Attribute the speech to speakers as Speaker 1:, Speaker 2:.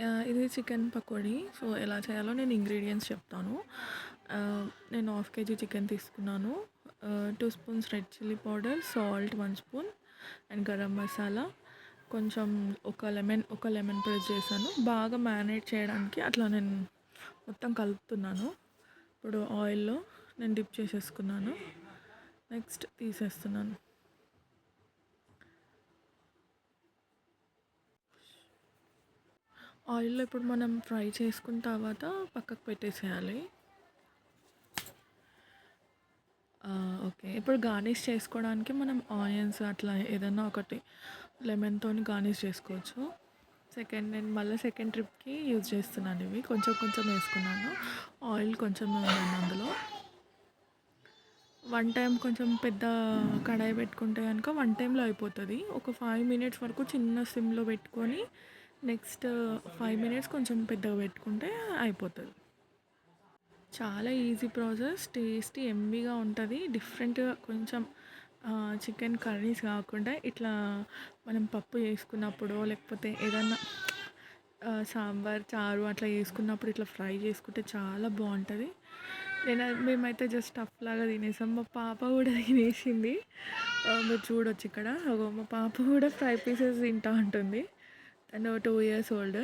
Speaker 1: ఇది chicken pakodi. So, ఎలా చేయాలో నేను ఇంగ్రీడియంట్స్ చెప్తాను. నేను హాఫ్ కేజీ చికెన్ తీసుకున్నాను. Two spoons red chilli powder, salt one spoon and garam masala, కొంచెం ఒక లెమన్ ఒక లెమన్ ప్రెస్ చేశాను. బాగా మ్యారినేట్ చేయడానికి అట్లా నేను మొత్తం కలుపుతున్నాను. ఇప్పుడు ఆయిల్‌లో నేను డిప్ చేసేసుకున్నాను. నెక్స్ట్ తీసేస్తున్నాను. ఆయిల్‌లో ఇప్పుడు మనం ఫ్రై చేసుకున్న తర్వాత పక్కకు పెట్టేసేయాలి. ఓకే. ఇప్పుడు గార్నిష్ చేసుకోవడానికి మనం ఆనియన్స్ అట్లా ఏదన్నా ఒకటి లెమన్‌తోని గార్నిష్ చేసుకోవచ్చు. సెకండ్ నేను మళ్ళీ సెకండ్ ట్రిప్‌కి యూజ్ చేస్తున్నాను ఇవి. కొంచెం కొంచెం వేసుకున్నాను. ఆయిల్ కొంచెం ఉందండి అందులో. వన్ టైం కొంచెం పెద్ద కడాయి పెట్టుకుంటే కనుక వన్ టైంలో అయిపోతుంది ఒక ఫైవ్ మినిట్స్ వరకు చిన్న సిమ్‌లో పెట్టుకొని నెక్స్ట్ ఫైవ్ మినిట్స్ కొంచెం పెద్దగా పెట్టుకుంటే అయిపోతుంది చాలా ఈజీ ప్రాసెస్. టేస్టీ ఎంబీగా ఉంటుంది డిఫరెంట్‌గా కొంచెం చికెన్ కర్రీస్ కాకుండా ఇట్లా మనం పప్పు చేసుకున్నప్పుడో లేకపోతే ఏదన్నా సాంబార్, చారు అట్లా చేసుకున్నప్పుడు ఇట్లా ఫ్రై చేసుకుంటే చాలా బాగుంటుంది నేను మేమైతే జస్ట్ స్టఫ్‌లాగా తినేసాం. మా పాప కూడా తినేసింది. మీరు చూడొచ్చు ఇక్కడ. మా పాప కూడా ఫ్రై పీసెస్ తింటా ఉంటుంది. No two years old